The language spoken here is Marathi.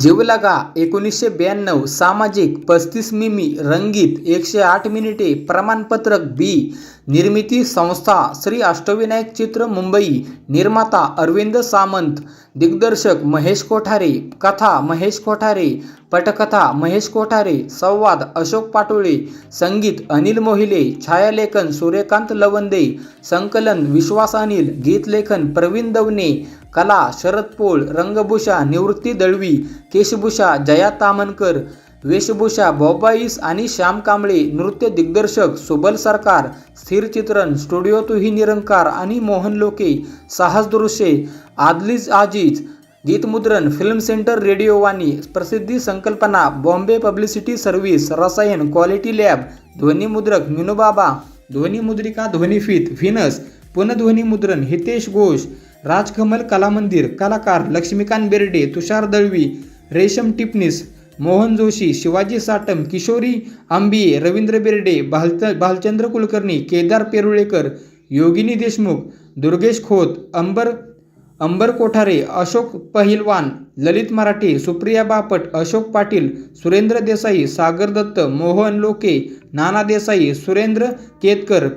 जिवलगा एकोणीसशे ब्याण्णव सामाजिक पस्तीस मिमी रंगीत एकशे आठ मिनिटे प्रमाणपत्रक बी निर्मिती संस्था श्री अष्टविनायक चित्र मुंबई निर्माता अरविंद सामंत दिग्दर्शक महेश कोठारे कथा महेश कोठारे पटकथा महेश कोठारे संवाद अशोक पाटोळे संगीत अनिल मोहिले छायालेखन सूर्यकांत लवंदे संकलन विश्वास अनिल गीतलेखन प्रवीण दवने कला शरद पोळ रंगभूषा निवृत्ती दळवी केशभूषा जया तामणकर वेशभूषा बॉबाईस आणि श्याम कांबळे नृत्य दिग्दर्शक सुबल सरकार स्थिर चित्रण स्टुडिओ तुही निरंकार आणि मोहन लोके साहस दृश्ये आदलीज आजीज गीतमुद्रण फिल्म सेंटर रेडिओ वाणी प्रसिद्धी संकल्पना Bombay publicity service Rasayan quality lab ध्वनिमुद्रक मिनोबाबा ध्वनिमुद्रिका ध्वनिफीत व्हिनस पुनध्वनीमुद्रण हितेश घोष राजकमल कला मंदिर कलाकार लक्ष्मीकांत बेर्डे तुषार दळवी रेशम टिपणीस मोहन जोशी शिवाजी साटम किशोरी आंबिये रवींद्र बेर्डे भालच भालचंद्र कुलकर्णी केदार पेरुळेकर योगिनी देशमुख दुर्गेश खोत अंबर अंबर कोठारे अशोक पहिलवान ललित मराठे सुप्रिया बापट अशोक पाटील सुरेंद्र देसाई सागर दत्त मोहन लोके नाना देसाई सुरेंद्र केतकर